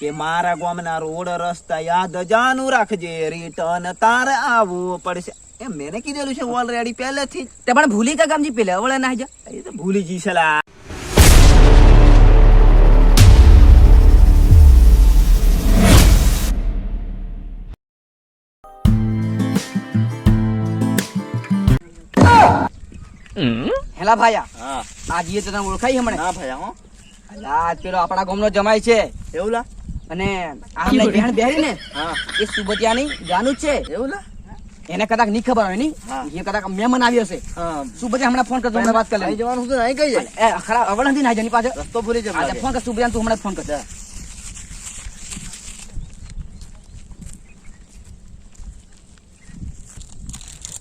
કે મારા ગામના રોડ રસ્તા યાદ જાનું રાખજે રિટર્ન તારે આવવું પડશે. એમ મેને કીધેલું છે ઓલરેડી પહેલેથી તે પણ ભૂલી કા ગામજી પેલે અવળે ના જા એ તો ભૂલી જઈ સલા. હેલા ભાયા. હા. તને ઓળખાઈ હમણે. ના ભાઈ હો. અલા પેલો આપણા ગામનો જમાય છે. એવું લા? અને આ હમણે બેન બેહરી ને હા. એ સુબતિયાની જાનું છે. એવું એને કદાચ નહીં ખબર હોયની? એ કદાચ મહેમાન આવ્યો હશે. સુબતિયા હમણાં ફોન કરતો વાત કરી જવાનું શું અહીં કઈ જાય? ખરા અવળ નથી ના જેની પાસે રસ્તો ભૂલી જાય ફોન કર સુબતિયા તું હમણાં ફોન કર.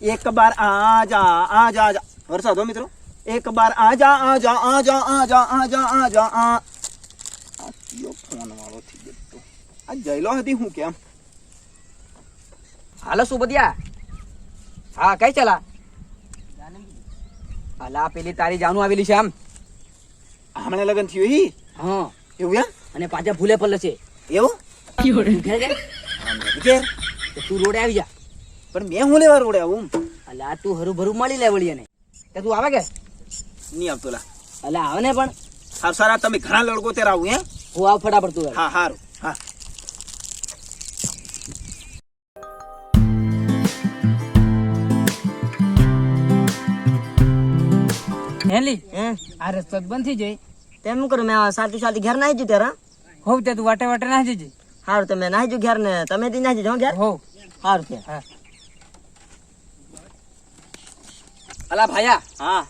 એક બાર આજા આજા આજા વરસાદ હો મિત્રો. એક બાર આજા આજા આજા આજા આજા આજા આ આ કયો ફોન વાળો થઈ ગયો આ જયલો હતી હું કેમ? હાલો સુબતિયા હા કઈ ચલા અલા પેલી તારી જાનું આવેલી છે આમ. હમણે લગન થયું હી? હા. એવું એમ? અને પાછા ભૂલે પડલે છે. એવું? તું રોડે આવી જા. પણ મેં હું લેવા રોડે આવું અલા તું હરું ભરું મળી લે વળી એને. તે તું આવે કે? નહીં આવતો લા. અલા આવે ને પણ. સાર સારા તમે ઘણા લડકો ત્યારે આવું હે હું આવ ફટાફટ તું હા હારું. હેલી? આ રસ્તો બંધ થઈ જાય. તેમ કરું મેં સાચું સાચું ઘેર નાહી જુ ત્યારે હોવ તે તું વાટે વાટે નાહી જજે. સારું તમે નાહી જુ ઘેર ને તમે તી નાહી જજો ઘેર? હોવ. સારું છે અલા ભાયા હા.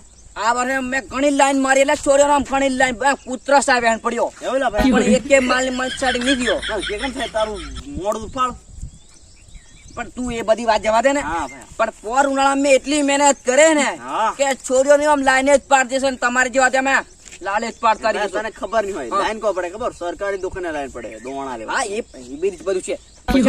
આ વર્ષે મેં ઘણી લાઈન મારી એટલે ચોરીઓ નામ ઘણી લાઈન બે કૂતરા સાહેબ પડ્યો. એવું લા ભાઈ. પણ એક માલ માલ સાડી નહીં ગયો. ના, કેમ થાય તારું મોડું ફાળ પણ તું એ બધી વાત જવા દે ને. પણ પોર ઉનાળામાં મેં એટલી મહેનત કરે ને કે છોરીઓની આમ લાઈને જ પાડતી દેશે ને તમારી જેવા તમે લાલે જ પાડતા કરી. તને ખબર નહીં હોય. લાઈન કો પડે ખબર? સરકારી દુકાને લાઈન પડે દોણા લેવા. હા એ બીજ બધું છે. પછી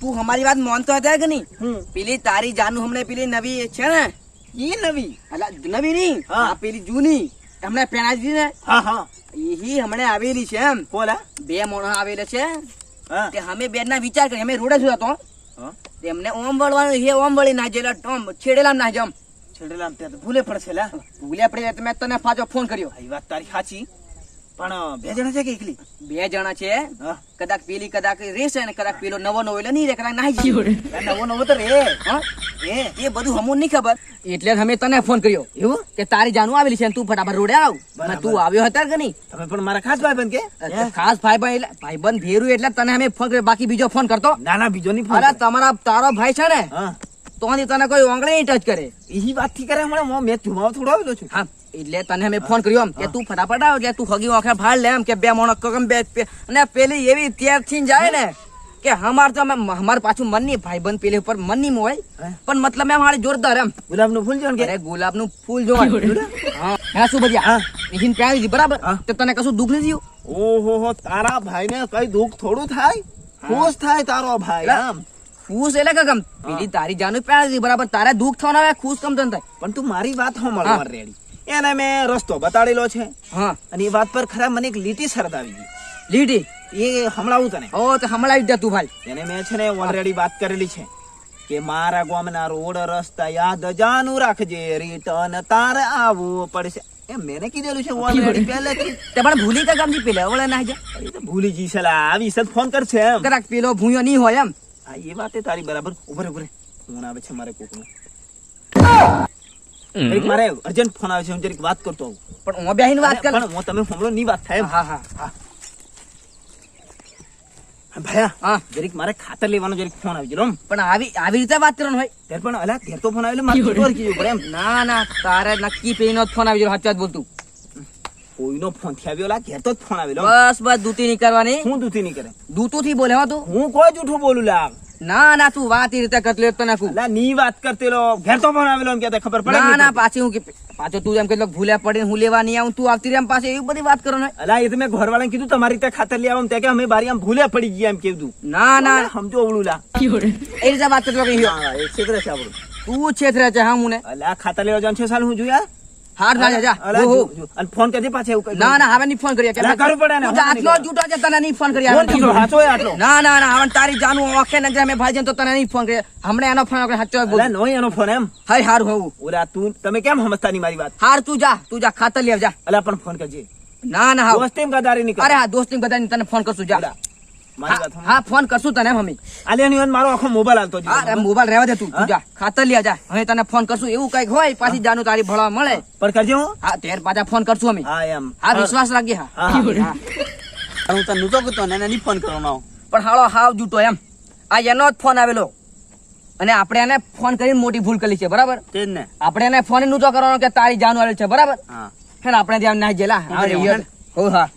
તું અમારી વાત માનતો હતા કે નહીં? પેલી તારી જાનું હમણાં પેલી નવી છે ને? એ નવી? એટલે નવી નહીં. આ પેલી જૂની. હમણે દીધી ને? હા હા. એ હમણાં આવેલી છે એમ. બોલા બે મોણા આવેલા છે. તે અમે બે ના વિચાર કરી અમે રોડે જ હતો એમને ઓમ વળવાનું હે ઓમ વળી ના જેલા ટોમ છેડેલા ના જમ છેડેલા તો ભૂલે પડશે ભૂલે પડે તમે મેં તને પાછો ફોન કર્યો. એ વાત તારી સાચી. પણ બે જણા છે કે એકલી? બે જણા છે. કદાચ પેલી કદાચ રેસે ને કદાચ પેલો નવો નવો એટલે નહીં રે કદાચ નાહી. આ નવો નવો તો રે હા? એ એ બધું હમું નહીં ખબર. એટલે અમે તને ફોન કર્યો. એવું? કે તારી જાનું આવેલી છે તું ફટાફટ રોડે આવ. તું આવ્યો હતા કે નહીં? તમે પણ મારા ખાસ ભાઈ બન કે ખાસ ભાઈ ભાઈ એટલે ભાઈબંધ ભેરું એટલે તને અમે ફોન કર્યો. બાકી બીજો ફોન કરતો. ના ના બીજો નહીં ફોન અરે તમારા તારો ભાઈ છે ને તો તને કોઈ ઓંગળી ટચ કરે. એ વાતથી કરે હમણાં મેં ધુમાવો થોડો આવેલો છું. હા. એટલે તને મેં ફોન કર્યો એમ કે તું ફટાફટ આવ એટલે તું હગી ઓખે ફાડ લે એમ કે બે મોણો કગમ બે અને પેલી એવી ત્યારથી જાય ને કે હમાર તો હમાર પાછું મન નહીં ભાઈબંધ પેલી ઉપર મન નહીં હોય પણ મતલબ મેં મારી જોરદાર એમ. ગુલાબનું ફૂલ છે કે? ગુલાબનું ફૂલ જોવા હા. શું ભજ્યા? હા. એજીન પ્યારી બરાબર? તો તને કશું દુઃખ નથી ઓહો હો તારા ભાઈ ને કઈ દુઃખ થોડું થાય? ખુશ થાય તારો ભાઈ. આમ. ખુશ એટલે કે ગમ? પેલી તારી જાનું પ્યારી બરાબર? તારે દુઃખ થવાના ખુશ કમ તને થાય. પણ તું મારી વાત હો. મળવા રેડી. એને મેં રસ્તો બતાડેલો છે. હા. અને એ વાત પર ખરા મને એક લીટી સરદાવી ગઈ. લીટી? એ હમણાં તને. ઓ તો હમણાં દે તું ભાઈ એને મેં છે ને ઓલરેડી વાત કરેલી છે કે મારા ગામના રોડ રસ્તા યાદ જાનું રાખજે રિટર્ન તાર આવવું પડશે. એ મેને કીધેલું છે ઓલરેડી પહેલેથી. તે પણ ભૂલી કા ગામજી પેલે ઓળે ના જા ભૂલી જઈ સલા આવી સદ ફોન કરશે એમ. કરાક પેલો ભૂયો નહીં હોય એમ. હા એ વાત તારી બરાબર. ઉભરે ઉભરે ફોન આવે છે મારે કોકનો. મારે અર્જન્ટ ફોન આવે છે હું જરીક વાત કરતો આવું. પણ હું બેહીને વાત કર. પણ હું તમે સાંભળો ની વાત થાય હા હા હા. ભાયા હા. જરીક મારે ખાતર લેવાનો જરીક ફોન આવી ગયો પણ આવી આવી રીતે વાત કરવાનું હોય. ત્યારે પણ અલા ઘેર તો ફોન આવેલો મારે ખબર કીધું પડે એમ? ના ના તારે નક્કી પેઈનો જ ફોન આવી ગયો સાચા જ બોલતું. કોઈનો ફોનથી આવ્યો લા ઘેર તો જ ફોન આવેલો બસ બસ દૂતી નહીં કરવાની. હું દૂતી નહીં કરે? દૂતું થી બોલે હો તું. હું કોઈ જૂઠું બોલું લા ના ના તું વાત એ રીતે કરતો તો નાખું ના ની વાત કરતેલો ઘેર તો ફોન આવેલો એમ કે ખબર પડે ના ના પાછી હું કે- પાછો તું એમ કેટલો ભૂલ્યા પડે હું લેવા નહીં આવું તું આવતી એમ પાસે એવી બધી વાત કરો ને અલા એ તો મેં ઘરવાળાને કીધું તમારી રીતે ખાતર લઈ આવો ત્યાં કે અમે બારી આમ ભૂલે પડી ગયા એમ કીધું ના ના. સમજો અવળું લા. એ રીતે વાત કરતો હા, એ છે આપણું. તું છેતરે છે હા હું ને. અલા ખાતર લેવા જવાનું છે સાલ હું જોયા? હાર ના જા. અને ફોન કરજે પાછે એવું ના ના હવે નહીં ફોન કરીએ કે ના, કરવું પડે ને, આટલો જૂટો છે તને નહીં ફોન કરીએ હાચો આટલો? ના ના ના હવે તારી જાનું ઓખે ને જે અમે ભાઈ તો તને નહીં ફોન કરીએ હમણાં એનો ફોન આપણે હાચો બોલ. નોય એનો ફોન એમ. હાય હારું હોવું ઓરા તું તમે કેમ સમજતા નહીં મારી વાત? હાર તું જા તું જા ખાતર લેવ જા. અલા પણ ફોન કરજે. ના ના દોસ્તી ગદારી નહીં કર. અરે હા દોસ્ત ગદારી તને ફોન કરશું જા. હા, ફોન કરશું તને મમ્મી. આલે મારો આખો મોબાઈલ આલતો જ હા મોબાઈલ રહેવા દે તું તું જા. ખાતર લે જા. હવે તને ફોન કરશું એવું કંઈક હોય પાછી જાનું તારી ભળવા મળે. પણ કરજે હું. હા તેર પાછા ફોન કરશું અમે હા એમ. હા વિશ્વાસ રાખજે હા. હા, તને નતો કહેતો ને નહીં ફોન કરવાનો પણ હાળો હાવ જૂટો એમ. આ એનો જ ફોન આવેલો. અને આપણે એને ફોન કરીને મોટી ભૂલ કરી છે બરાબર? તે ને. આપણે એને ફોન નહોતો કરવાનો કે તારી જાન વાળી છે બરાબર? હા. હે આપણે ત્યાં ના જેલા હા હો હા.